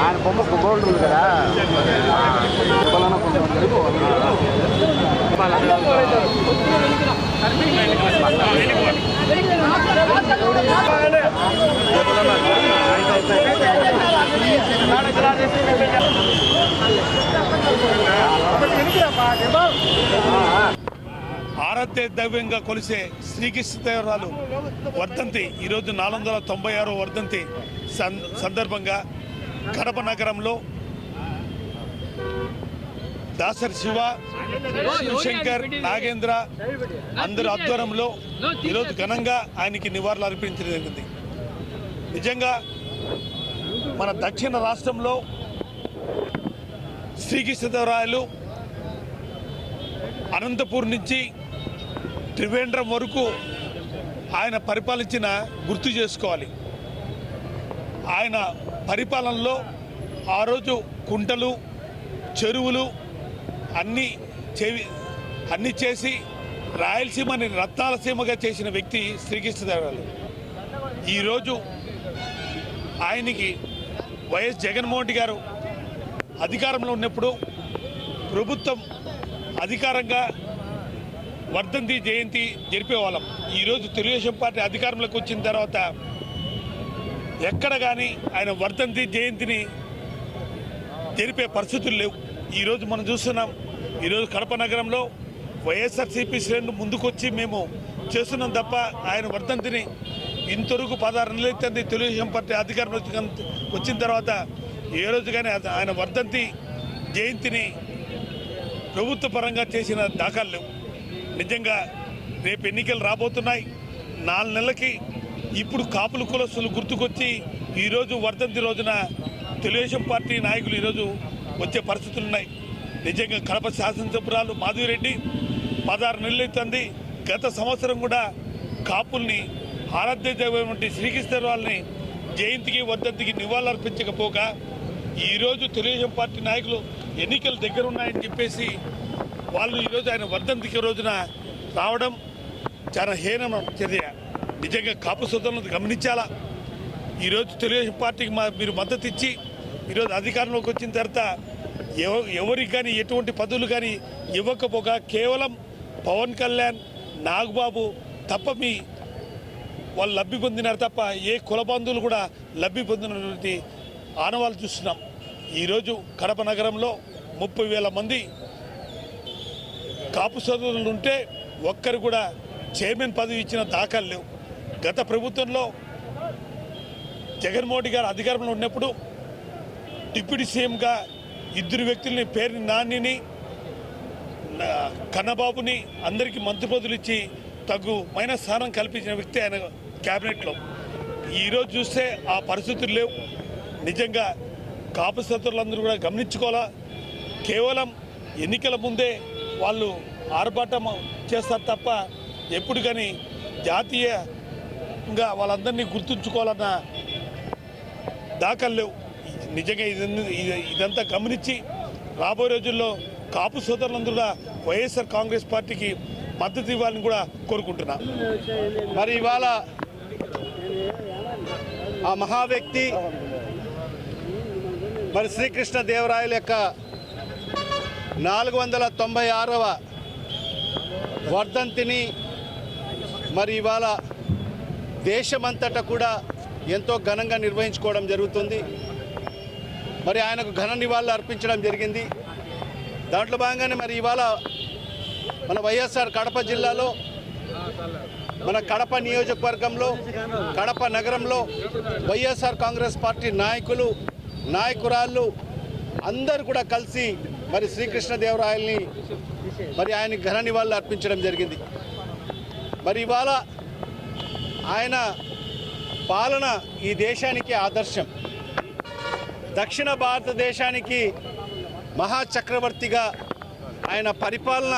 ఆయన బొమ్మ బోర్డు ఉంది కదా పొలాన ఆరాధ్య దైవంగా కొలిసే శ్రీకృష్ణదేవరాలు వర్ధంతి. ఈరోజు నాలుగు వందల తొంభై ఆరో వర్ధంతి సందర్భంగా కడప నగరంలో దాసరి శివ శివశంకర్ నాగేంద్ర అందరి ఆధ్వర్యంలో ఈరోజు ఘనంగా ఆయనకి నివాళులు అర్పించడం జరిగింది. నిజంగా మన దక్షిణ రాష్ట్రంలో శ్రీకృష్ణదేవరాయలు అనంతపూర్ నుంచి త్రివేంద్రం వరకు ఆయన పరిపాలించిన గుర్తు చేసుకోవాలి. ఆయన పరిపాలనలో ఆ రోజు కుంటలు చెరువులు అన్నీ చేవి అన్నీ చేసి రాయలసీమని రత్నాలసీమగా చేసిన వ్యక్తి శ్రీకృష్ణదేవరాయలు. ఈరోజు ఆయనకి వైఎస్ జగన్మోహన్ రెడ్డి గారు అధికారంలో ఉన్నప్పుడు ప్రభుత్వం అధికారంగా వర్ధంతి జయంతి జరిపేవాళ్ళం ఈరోజు తెలుగుదేశం పార్టీ అధికారంలోకి వచ్చిన తర్వాత ఎక్కడ కానీ ఆయన వర్ధంతి జయంతిని జరిపే పరిస్థితులు లేవు. ఈరోజు మనం చూస్తున్నాం ఈరోజు కడప నగరంలో వైఎస్ఆర్సీపీ శ్రేణులు ముందుకొచ్చి మేము చేస్తున్నాం తప్ప ఆయన వర్ధంతిని ఇంతవరకు పదహారు నెలలు అవుతుంది తెలుగుదేశం పార్టీ అధికారంలో వచ్చిన తర్వాత ఏ రోజు కానీ ఆయన వర్ధంతి జయంతిని ప్రభుత్వ పరంగా చేసిన దాఖలు లేవు. నిజంగా రేపు ఎన్నికలు రాబోతున్నాయి. నాలుగు నెలలకి ఇప్పుడు కాపులు కులస్తులు గుర్తుకొచ్చి ఈరోజు వర్ధంతి రోజున తెలుగుదేశం పార్టీ నాయకులు ఈరోజు వచ్చే పరిస్థితులు ఉన్నాయి. నిజంగా కడప శాసనసభ్యురాలు మాధవిరెడ్డి పదహారు నెలలు గత సంవత్సరం కూడా కాపుల్ని ఆరాధ్య దైవం వంటి శ్రీకృష్ణ వాళ్ళని జయంతికి వర్ధంతికి నివాళులర్పించకపోగా ఈరోజు తెలుగుదేశం పార్టీ నాయకులు ఎన్నికలు దగ్గర ఉన్నాయని చెప్పేసి వాళ్ళు ఈరోజు ఆయన వర్ధంతికి రోజున రావడం చాలా హీనం చర్య. నిజంగా కాపు సోదరులను గమనించాలా? ఈరోజు తెలుగుదేశం పార్టీకి మా మీరు మద్దతు ఇచ్చి ఈరోజు అధికారంలోకి వచ్చిన తర్వాత ఎవ ఎవరికి కానీ ఎటువంటి పదవులు కానీ ఇవ్వకపోగా కేవలం పవన్ కళ్యాణ్ నాగబాబు తప్ప మీ వాళ్ళు లబ్ధి పొందినారు తప్ప ఏ కుల బంధువులు కూడా లబ్ధి పొందినటువంటి ఆనవాళ్ళు చూస్తున్నాం. ఈరోజు కడప నగరంలో ముప్పై వేల మంది కాపు సోదరులు ఉంటే ఒక్కరు కూడా చైర్మన్ పదవి ఇచ్చిన దాఖలు లేవు. గత ప్రభుత్వంలో జగన్మోహన్ గారు అధికారంలో ఉన్నప్పుడు డిప్యూటీ సీఎంగా ఇద్దరు వ్యక్తుల్ని పేరుని నానిని కన్నబాబుని అందరికీ మంత్రి పదవులు ఇచ్చి తగ్గుమైన స్థానం కల్పించిన వ్యక్తి ఆయన క్యాబినెట్లో. ఈరోజు చూస్తే ఆ పరిస్థితులు లేవు. నిజంగా కాపు శత్రులందరూ కూడా గమనించుకోవాలా? కేవలం ఎన్నికల ముందే వాళ్ళు ఆర్భాటం చేస్తారు తప్ప ఎప్పుడు కానీ జాతీయంగా వాళ్ళందరినీ గుర్తుంచుకోవాలన్న దాఖలు లేవు. నిజంగా ఇదంతా గమనించి రాబోయే రోజుల్లో కాపు సోదరులందరూ కూడా వైఎస్ఆర్ కాంగ్రెస్ పార్టీకి మద్దతు ఇవ్వాలని కూడా కోరుకుంటున్నా. మరి ఇవాళ ఆ మహా వ్యక్తి మరి శ్రీకృష్ణ దేవరాయల యొక్క నాలుగు వందల తొంభై ఆరవ వర్ధంతిని మరి ఇవాళ దేశమంతటా కూడా ఎంతో ఘనంగా నిర్వహించుకోవడం జరుగుతుంది. మరి ఆయనకు ఘన నివాళులు అర్పించడం జరిగింది. దాంట్లో భాగంగానే మరి ఇవాళ మన వైఎస్ఆర్ కడప జిల్లాలో మన కడప నియోజకవర్గంలో కడప నగరంలో వైఎస్ఆర్ కాంగ్రెస్ పార్టీ నాయకులు నాయకురాళ్ళు అందరూ కూడా కలిసి మరి శ్రీకృష్ణదేవరాయల్ని మరి ఆయన ఘన నివాళులు అర్పించడం జరిగింది. మరి ఇవాళ ఆయన పాలన ఈ దేశానికి ఆదర్శం. దక్షిణ భారతదేశానికి మహాచక్రవర్తిగా ఆయన పరిపాలన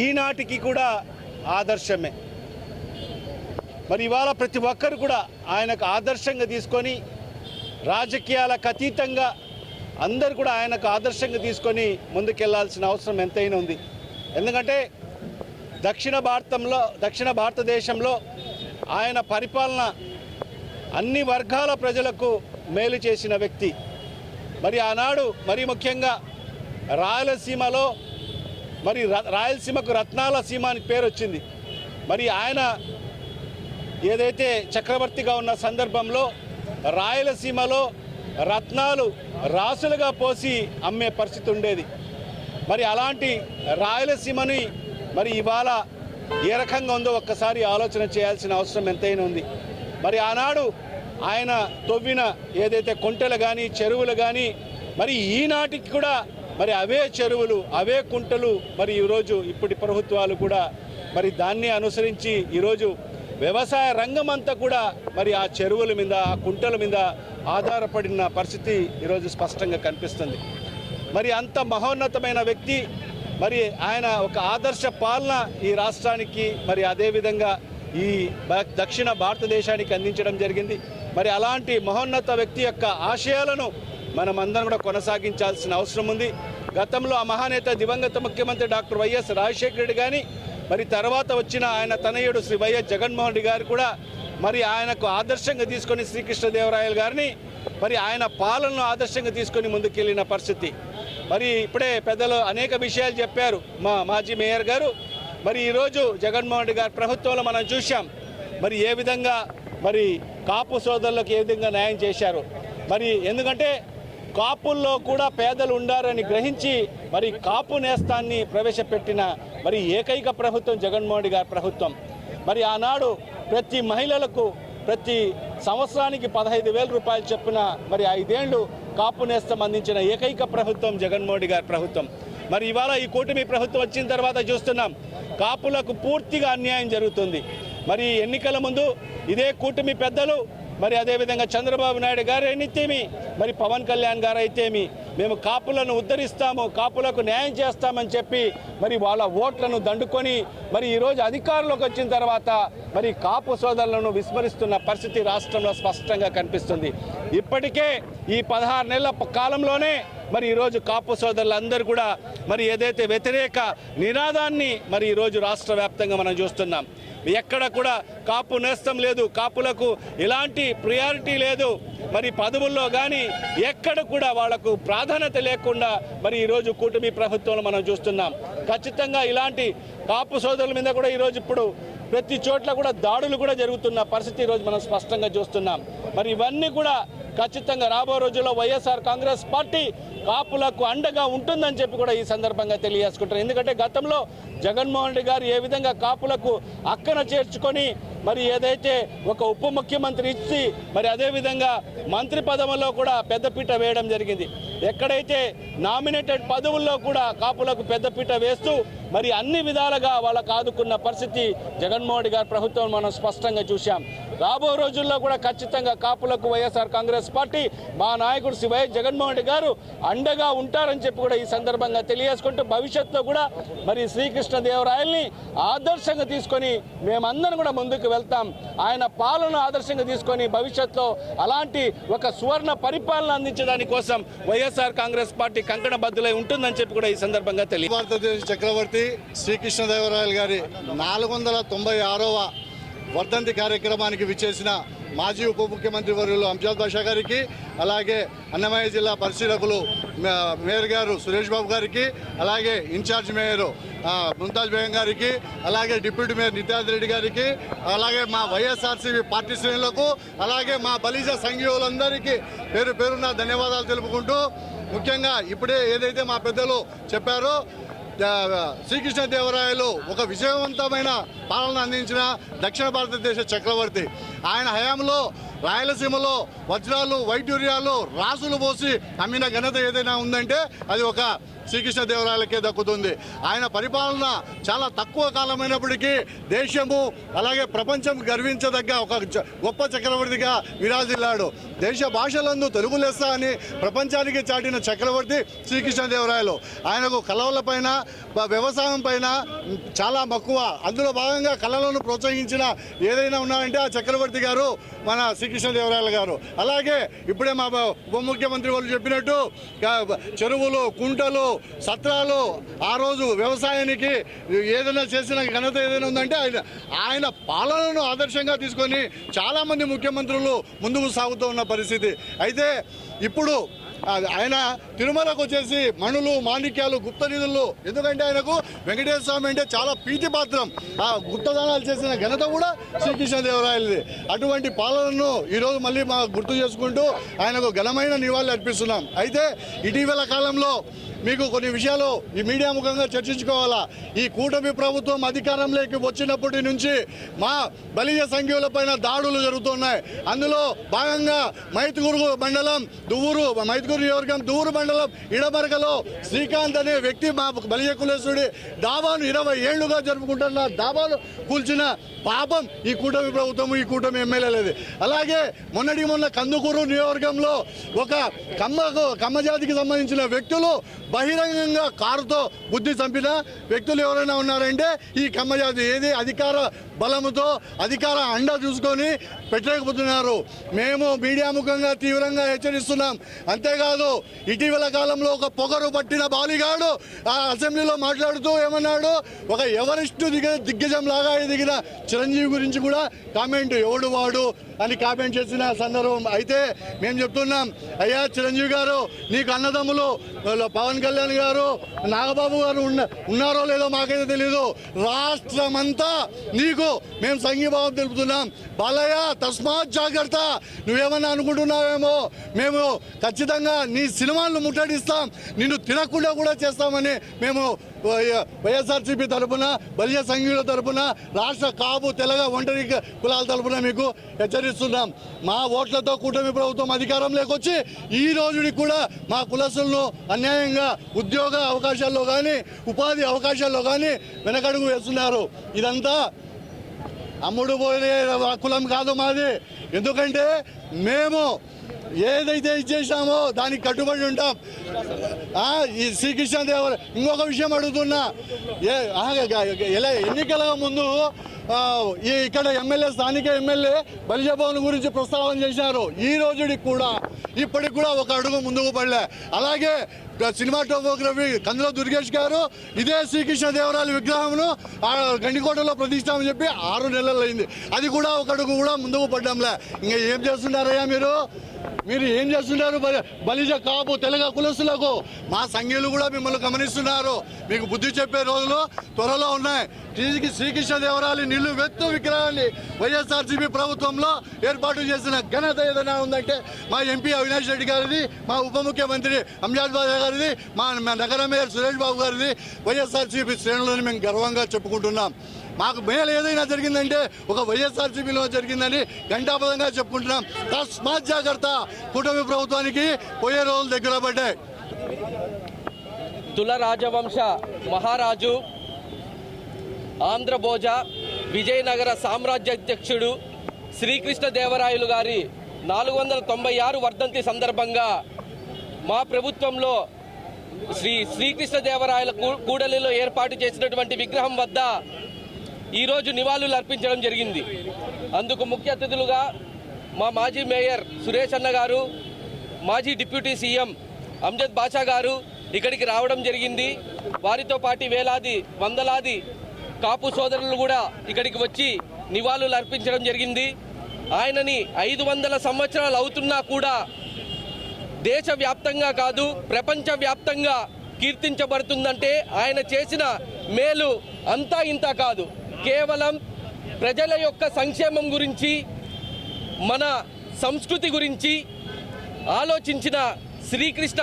ఈనాటికి కూడా ఆదర్శమే. మరి ఇవాళ ప్రతి ఒక్కరు కూడా ఆయనకు ఆదర్శంగా తీసుకొని రాజకీయాలకు అతీతంగా అందరు కూడా ఆయనకు ఆదర్శంగా తీసుకొని ముందుకెళ్ళాల్సిన అవసరం ఎంతైనా ఉంది. ఎందుకంటే దక్షిణ భారతంలో దక్షిణ భారతదేశంలో ఆయన పరిపాలన అన్ని వర్గాల ప్రజలకు మేలు చేసిన వ్యక్తి. మరి ఆనాడు మరి ముఖ్యంగా రాయలసీమలో మరి ర- రాయలసీమకు రత్నాల సీమ అని పేరు వచ్చింది. మరి ఆయన ఏదైతే చక్రవర్తిగా ఉన్న సందర్భంలో రాయలసీమలో రత్నాలు రాసులుగా పోసి అమ్మే పరిస్థితి ఉండేది. మరి అలాంటి రాయలసీమని మరి ఇవాళ ఏ రకంగా ఉందో ఒక్కసారి ఆలోచన చేయాల్సిన అవసరం ఎంతైనా ఉంది. మరి ఆనాడు ఆయన తవ్విన ఏదైతే కుంటలు కానీ చెరువులు కానీ మరి ఈనాటికి కూడా మరి అవే చెరువులు అవే కుంటలు మరి ఈరోజు ఇప్పటి ప్రభుత్వాలు కూడా మరి దాన్ని అనుసరించి ఈరోజు వ్యవసాయ రంగం అంతా కూడా మరి ఆ చెరువుల మీద ఆ కుంటల మీద ఆధారపడిన పరిస్థితి ఈరోజు స్పష్టంగా కనిపిస్తుంది. మరి అంత మహోన్నతమైన వ్యక్తి మరి ఆయన ఒక ఆదర్శ పాలన ఈ రాష్ట్రానికి మరి అదేవిధంగా ఈ బ- దక్షిణ భారతదేశానికి అందించడం జరిగింది. మరి అలాంటి మహోన్నత వ్యక్తి యొక్క ఆశయాలను మనం అందరం కూడా కొనసాగించాల్సిన అవసరం ఉంది. గతంలో ఆ మహానేత దివంగత ముఖ్యమంత్రి డాక్టర్ వైఎస్ రాజశేఖర రెడ్డి కానీ మరి తర్వాత వచ్చిన ఆయన తనయుడు శ్రీ వైఎస్ జగన్మోహన్ రెడ్డి గారు కూడా మరి ఆయనకు ఆదర్శంగా తీసుకొని శ్రీకృష్ణదేవరాయలు గారిని మరి ఆయన పాలనను ఆదర్శంగా తీసుకొని ముందుకెళ్ళిన పరిస్థితి. మరి ఇప్పుడే పెద్దలు అనేక విషయాలు చెప్పారు మా మాజీ మేయర్ గారు. మరి ఈరోజు జగన్మోహన్ రెడ్డి గారి ప్రభుత్వంలో మనం చూశాం మరి ఏ విధంగా మరి కాపు సోదరులకు ఏ విధంగా న్యాయం చేశారు. మరి ఎందుకంటే కాపుల్లో కూడా పేదలు ఉండారని గ్రహించి మరి కాపు నేస్తాన్ని ప్రవేశపెట్టిన మరి ఏకైక ప్రభుత్వం జగన్మోహన్ గారి ప్రభుత్వం. మరి ఆనాడు ప్రతి మహిళలకు ప్రతి సంవత్సరానికి పదహైదు వేల రూపాయలు చొప్పున మరి ఐదేళ్ళు కాపు నేస్తం అందించిన ఏకైక ప్రభుత్వం జగన్మోహన్ గారి ప్రభుత్వం. మరి ఇవాళ ఈ కూటమి ప్రభుత్వం వచ్చిన తర్వాత చూస్తున్నాం కాపులకు పూర్తిగా అన్యాయం జరుగుతుంది. మరి ఎన్నికల ముందు ఇదే కూటమి పెద్దలు మరి అదేవిధంగా చంద్రబాబు నాయుడు గారు అయితేమి మరి పవన్ కళ్యాణ్ గారు అయితేమి మేము కాపులను ఉద్ధరిస్తాము కాపులకు న్యాయం చేస్తామని చెప్పి మరి వాళ్ళ ఓట్లను దండుకొని మరి ఈరోజు అధికారంలోకి వచ్చిన తర్వాత మరి కాపు సోదరులను విస్మరిస్తున్న పరిస్థితి రాష్ట్రంలో స్పష్టంగా కనిపిస్తుంది. ఇప్పటికే ఈ పదహారు నెలల కాలంలోనే మరి ఈరోజు కాపు సోదరులందరూ కూడా మరి ఏదైతే వ్యతిరేక నినాదాన్ని మరి ఈరోజు రాష్ట్ర వ్యాప్తంగా మనం చూస్తున్నాం. ఎక్కడ కూడా కాపు నేస్తం లేదు కాపులకు ఎలాంటి ప్రియారిటీ లేదు. మరి పదవుల్లో కానీ ఎక్కడ కూడా వాళ్ళకు ప్రాధాన్యత లేకుండా మరి ఈరోజు కూటమి ప్రభుత్వంలో మనం చూస్తున్నాం. ఖచ్చితంగా ఇలాంటి కాపు సోదరుల మీద కూడా ఈరోజు ఇప్పుడు ప్రతి చోట్ల కూడా దాడులు కూడా జరుగుతున్న పరిస్థితి ఈరోజు మనం స్పష్టంగా చూస్తున్నాం. మరి ఇవన్నీ కూడా ఖచ్చితంగా రాబో రోజుల్లో వైఎస్ఆర్ కాంగ్రెస్ పార్టీ కాపులకు అండగా ఉంటుందని చెప్పి కూడా ఈ సందర్భంగా తెలియజేసుకుంటారు. ఎందుకంటే గతంలో జగన్మోహన్ రెడ్డి గారు ఏ విధంగా కాపులకు అక్కన చేర్చుకొని మరి ఏదైతే ఒక ఉప ముఖ్యమంత్రి ఇచ్చి మరి అదేవిధంగా మంత్రి పదవుల్లో కూడా పెద్దపీట వేయడం జరిగింది. ఎక్కడైతే నామినేటెడ్ పదవుల్లో కూడా కాపులకు పెద్దపీట వేస్తూ మరి అన్ని విధాలుగా వాళ్ళకు ఆదుకున్న పరిస్థితి జగన్మోహన్ గారి ప్రభుత్వం మనం స్పష్టంగా చూశాం. రాబో రోజుల్లో కూడా ఖచ్చితంగా కాపులకు వైఎస్ఆర్ కాంగ్రెస్ పార్టీ మా నాయకుడు శ్రీ వైఎస్ జగన్మోహన్ రెడ్డి గారు అండగా ఉంటారని చెప్పి కూడా ఈ సందర్భంగా తెలియజేసుకుంటూ భవిష్యత్తులో కూడా మరి శ్రీకృష్ణదేవరాయల్ని ఆదర్శంగా తీసుకొని మేమందరం కూడా ముందుకు వెళ్తాం. ఆయన పాలన ఆదర్శంగా తీసుకొని భవిష్యత్తులో అలాంటి ఒక సువర్ణ పరిపాలన అందించడానికి కోసం వైఎస్ఆర్ కాంగ్రెస్ పార్టీ కంకణ బద్దులై ఉంటుందని చెప్పి కూడా ఈ సందర్భంగా తెలియదు భారతదేశ చక్రవర్తి శ్రీకృష్ణదేవరాయలు గారి నాలుగు వందల తొంభై ఆరవ వర్ధంతి కార్యక్రమానికి విచ్చేసిన మాజీ ఉప ముఖ్యమంత్రి వర్యులు అంజాద్ బాషా గారికి అలాగే అన్నమయ్య జిల్లా పరిశీలకులు మే- మేయర్ గారు సురేష్ బాబు గారికి అలాగే ఇన్ఛార్జ్ మేయర్ ముంతాజ్ బేగం గారికి అలాగే డిప్యూటీ మేయర్ నిత్యాద్ రెడ్డి గారికి అలాగే మా వైఎస్ఆర్సీపీ పార్టీ శ్రేణులకు అలాగే మా బలిజ సంఘీయులందరికీ పేరు పేరున ధన్యవాదాలు తెలుపుకుంటూ ముఖ్యంగా ఇప్పుడే ఏదైతే మా పెద్దలు చెప్పారో శ్రీకృష్ణదేవరాయలు ఒక విజయవంతమైన పాలన అందించిన దక్షిణ భారతదేశ చక్రవర్తి. ఆయన హయాంలో రాయలసీమలో వజ్రాలు వైడ్యూర్యాలు రాసులు పోసి అమ్మిన ఘనత ఏదైనా ఉందంటే అది ఒక శ్రీకృష్ణదేవరాయలకే దక్కుతుంది ఆయన పరిపాలన చాలా తక్కువ కాలమైనప్పటికీ దేశము అలాగే ప్రపంచం గర్వించదగ్గ ఒక గొప్ప చక్రవర్తిగా విరాజిల్లాడు. దేశ భాషలందు తెలుగు లెస్స అని ప్రపంచానికి చాటిన చక్రవర్తి శ్రీకృష్ణదేవరాయలు ఆయనకు కళల పైన వ్యవసాయం పైన చాలా మక్కువ. అందులో భాగంగా కళలను ప్రోత్సహించిన ఏదైనా ఉన్నారంటే ఆ చక్రవర్తి గారు మన శ్రీకృష్ణదేవరాయలు గారు. అలాగే ఇప్పుడే మా ఉప ముఖ్యమంత్రి వాళ్ళు చెప్పినట్టు చెరువులు కుంటలు సత్రాలు ఆ రోజు వ్యవసాయానికి ఏదైనా చేసిన ఘనత ఏదైనా ఉందంటే ఆయన ఆయన పాలనను ఆదర్శంగా తీసుకొని చాలామంది ముఖ్యమంత్రులు ముందుకు సాగుతూ ఉన్న పరిస్థితి. అయితే ఇప్పుడు ఆయన తిరుమలకు వచ్చేసి మణులు మాణిక్యాలు గుప్త నిధులు ఎందుకంటే ఆయనకు వెంకటేశ్వర స్వామి అంటే చాలా ప్రీతి పాత్రం ఆ గుప్తదానాలు చేసిన ఘనత కూడా శ్రీకృష్ణదేవరాయలది. అటువంటి పాలనను ఈరోజు మళ్ళీ మా గుర్తు చేసుకుంటూ ఆయనకు ఘనమైన నివాళులు అర్పిస్తున్నాం. అయితే ఇటీవల కాలంలో మీకు కొన్ని విషయాలు ఈ మీడియా ముఖంగా చర్చించుకోవాలా? ఈ కూటమి ప్రభుత్వం అధికారంలోకి వచ్చినప్పటి నుంచి మా బలిజ సంఖ్యలపైన దాడులు జరుగుతున్నాయి. అందులో భాగంగా మైతుగురు మండలం దువ్వూరు మైతుగురు నియోజకవర్గం దువ్వూరు మండలం ఇడమరకలో శ్రీకాంత్ అనే వ్యక్తి మా బలిజ కులేశ్వరుడి దావాను ఇరవై ఏళ్ళుగా జరుపుకుంటున్న దావాను కూల్చిన పాపం ఈ కూటమి ప్రభుత్వం ఈ కూటమి ఎమ్మెల్యేలది అలాగే మొన్నటి మొన్న కందుకూరు నియోజకవర్గంలో ఒక కమ్మకు కమ్మజాతికి సంబంధించిన వ్యక్తులు బహిరంగంగా కారుతో బుద్ధి చంపిన వ్యక్తులు ఎవరైనా ఉన్నారంటే ఈ కమ్మజాతి ఏది? అధికార బలముతో అధికార అండ చూసుకొని పెట్టలేకపోతున్నారు. మేము మీడియా ముఖంగా తీవ్రంగా హెచ్చరిస్తున్నాం. అంతేకాదు ఇటీవల కాలంలో ఒక పొగరు పట్టిన బాలిగాడు ఆ అసెంబ్లీలో మాట్లాడుతూ ఏమన్నాడు? ఒక ఎవరిస్టు దిగ దిగ్గజం లాగా దిగిన చిరంజీవి గురించి కూడా కామెంట్ ఎవడు వాడు? అని కామెంట్ చేసిన సందర్భం అయితే మేము చెప్తున్నాం అయ్యా చిరంజీవి గారు నీకు అన్నదమ్ములు వాళ్ళు పవన్ కళ్యాణ్ గారు నాగబాబు గారు ఉన్న ఉన్నారో లేదో మాకైతే తెలియదు రాష్ట్రమంతా నీకు మేము సంఘీభావం తెలుపుతున్నాం. బాలయ్య తస్మాత్ జాగ్రత్త. నువ్వేమన్నా అనుకుంటున్నావేమో మేము ఖచ్చితంగా నీ సినిమాలను ముట్టడిస్తాం. నిన్ను తినకుండా కూడా చేస్తామని మేము వైఎస్ఆర్సీపీ తరపున బలియ సంఘీయుల తరపున రాష్ట్ర కాపు తెలగ ఒంటరి కులాల తరపున మీకు హెచ్చరిస్తున్నాం. మా ఓట్లతో కూటమి ప్రభుత్వం అధికారంలోకి వచ్చి ఈ రోజుని కూడా మా కులసులను అన్యాయంగా ఉద్యోగ అవకాశాల్లో కానీ ఉపాధి అవకాశాల్లో కానీ వెనకడుగు వేస్తున్నారు. ఇదంతా అమ్ముడు పోయే కులం కాదు మాది. ఎందుకంటే మేము ఏదైతే ఇచ్చేసామో దానికి కట్టుబడి ఉంటాం. ఈ శ్రీకృష్ణ దేవర ఇంకొక విషయం అడుగుతున్నా. ఏ ఎలా ఎన్నికల ముందు ఈ ఇక్కడ ఎమ్మెల్యే స్థానిక ఎమ్మెల్యే బలిజభవన్ గురించి ప్రస్తావన చేశారు. ఈ రోజుకి కూడా ఇప్పటికి కూడా ఒక అడుగు ముందుకు పడలే. అలాగే సినిమాటోగ్రఫీ కందులో దుర్గేష్ గారు ఇదే శ్రీకృష్ణ దేవరాయల విగ్రహంను ఆ గండికోటలో ప్రతిష్టామని చెప్పి ఆరు నెలలు అయింది అది కూడా ఒక కూడా ముందుకు పడ్డాంలే. ఇంకా ఏం చేస్తున్నారయ్యా మీరు? మీరు ఏం చేస్తున్నారు? బలి- బలిజ కాపు తెలుగు కులసులకు మా సంఘీయులు కూడా మిమ్మల్ని గమనిస్తున్నారు. మీకు బుద్ధి చెప్పే రోజులు త్వరలో ఉన్నాయి. శ్రీ శ్రీకృష్ణ దేవరాయలు నిల్లు వెత్తు విగ్రహాన్ని వైఎస్ఆర్సీపీ ప్రభుత్వంలో ఏర్పాటు చేసిన ఘనత ఏదైనా ఉందంటే మా ఎంపీ అవినాష్ రెడ్డి గారిది మా ఉప ముఖ్యమంత్రి అంజాద్బాద్ గారిది మా నగర మేయర్ సురేష్ బాబు గారిది వైఎస్ఆర్సీపీ శ్రేణులను మేము గర్వంగా చెప్పుకుంటున్నాం. మాకు మేలు ఏదైనా జరిగిందంటే ఒక వైఎస్ఆర్సీపీలో జరిగిందని ఘంటాపదంగా చెప్పుకుంటున్నాం. తస్మాత్ జాగ్రత్త కూటమి ప్రభుత్వానికి పోయే రోజులు దగ్గర పడ్డాయి. తుల రాజవంశ మహారాజు ఆంధ్రభోజ విజయనగర సామ్రాజ్యాధ్యక్షుడు శ్రీకృష్ణదేవరాయలు గారి నాలుగు వందల తొంభై ఆరు వర్ధంతి సందర్భంగా మా ప్రభుత్వంలో శ్రీ శ్రీకృష్ణదేవరాయల కూ- కూడలిలో ఏర్పాటు చేసినటువంటి విగ్రహం వద్ద ఈరోజు నివాళులు అర్పించడం జరిగింది. అందుకు ముఖ్య అతిథులుగా మా మాజీ మేయర్ సురేష్ అన్న గారు మాజీ డిప్యూటీ సీఎం అంజద్ బాషా గారు ఇక్కడికి రావడం జరిగింది. వారితో పాటు వేలాది వందలాది కాపు సోదరులు కూడా ఇక్కడికి వచ్చి నివాళులు అర్పించడం జరిగింది. ఆయనని ఐదు వందల సంవత్సరాలు అవుతున్నా కూడా దేశవ్యాప్తంగా కాదు ప్రపంచవ్యాప్తంగా కీర్తించబడుతుందంటే ఆయన చేసిన మేలు అంతా ఇంత కాదు. కేవలం ప్రజల యొక్క సంక్షేమం గురించి మన సంస్కృతి గురించి ఆలోచించిన శ్రీకృష్ణ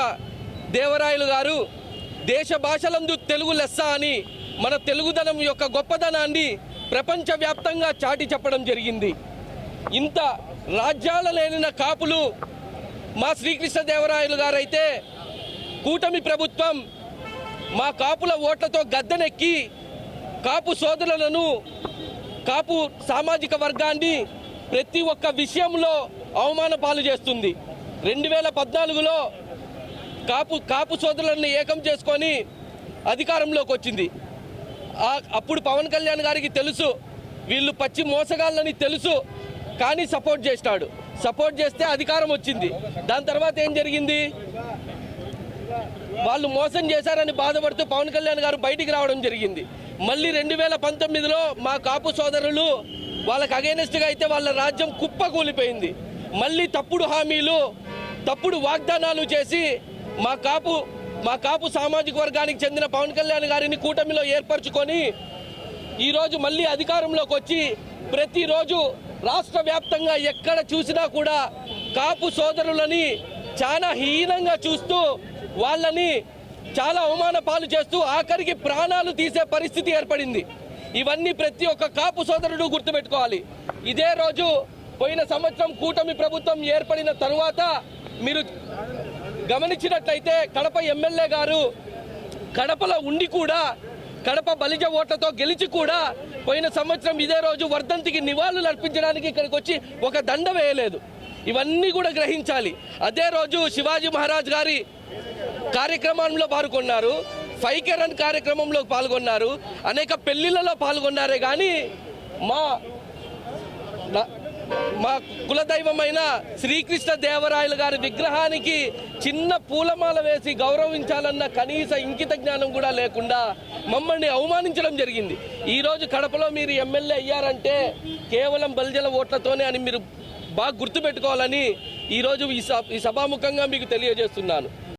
దేవరాయలు గారు దేశ భాషలందు తెలుగు లెస్స అని మన తెలుగుదనం యొక్క గొప్పదనాన్ని ప్రపంచవ్యాప్తంగా చాటి చెప్పడం జరిగింది. ఇంత రాజ్యాల లేనిన కాపులు మా శ్రీకృష్ణదేవరాయలు గారైతే కూటమి ప్రభుత్వం మా కాపుల ఓట్లతో గద్దెనెక్కి కాపు సోదరులను కాపు సామాజిక వర్గాన్ని ప్రతి ఒక్క విషయంలో అవమాన పాలు చేస్తుంది. రెండు వేల పద్నాలుగులో కాపు కాపు సోదరులను ఏకం చేసుకొని అధికారంలోకి వచ్చింది. అప్పుడు పవన్ కళ్యాణ్ గారికి తెలుసు వీళ్ళు పచ్చి మోసగాళ్ళని తెలుసు కానీ సపోర్ట్ చేసినాడు. సపోర్ట్ చేస్తే అధికారం వచ్చింది. దాని తర్వాత ఏం జరిగింది? వాళ్ళు మోసం చేశారని బాధపడుతూ పవన్ కళ్యాణ్ గారు బయటికి రావడం జరిగింది. మళ్ళీ రెండు వేల పంతొమ్మిదిలో మా కాపు సోదరులు వాళ్ళకి అగేనెస్ట్గా అయితే వాళ్ళ రాజ్యం కుప్ప కూలిపోయింది మళ్ళీ తప్పుడు హామీలు తప్పుడు వాగ్దానాలు చేసి మా కాపు మా కాపు సామాజిక వర్గానికి చెందిన పవన్ కళ్యాణ్ గారిని కూటమిలో ఏర్పరచుకొని ఈరోజు మళ్ళీ అధికారంలోకి వచ్చి ప్రతిరోజు రాష్ట్ర వ్యాప్తంగా ఎక్కడ చూసినా కూడా కాపు సోదరులని చాలా హీనంగా చూస్తూ వాళ్ళని చాలా అవమాన పాలు చేస్తూ ఆఖరికి ప్రాణాలు తీసే పరిస్థితి ఏర్పడింది. ఇవన్నీ ప్రతి ఒక్క కాపు సోదరుడు గుర్తుపెట్టుకోవాలి. ఇదే రోజు పోయిన సంవత్సరం కూటమి ప్రభుత్వం ఏర్పడిన తరువాత మీరు గమనించినట్లయితే కడప ఎమ్మెల్యే గారు కడపలో ఉండి కూడా కడప బలిజ ఓట్లతో గెలిచి కూడా పోయిన సంవత్సరం ఇదే రోజు వర్ధంతికి నివాళులు అర్పించడానికి ఇక్కడికి వచ్చి ఒక దండ వేయలేదు. ఇవన్నీ కూడా గ్రహించాలి. అదే రోజు శివాజీ మహారాజ్ గారి కార్యక్రమంలో పాల్గొన్నారు. ఫైవ్ రన్ కార్యక్రమంలో పాల్గొన్నారు. అనేక పెళ్ళిళ్ళలో పాల్గొన్నారే కానీ మా మా కులదైవమైన శ్రీకృష్ణ దేవరాయలు గారి విగ్రహానికి చిన్న పూలమాల వేసి గౌరవించాలన్న కనీస ఇంకిత జ్ఞానం కూడా లేకుండా మమ్మల్ని అవమానించడం జరిగింది. ఈరోజు కడపలో మీరు ఎమ్మెల్యే అయ్యారంటే కేవలం బలిజల ఓట్లతోనే అని మీరు బాగా గుర్తుపెట్టుకోవాలని ఈరోజు ఈ సభ ఈ సభాముఖంగా మీకు తెలియజేస్తున్నాను.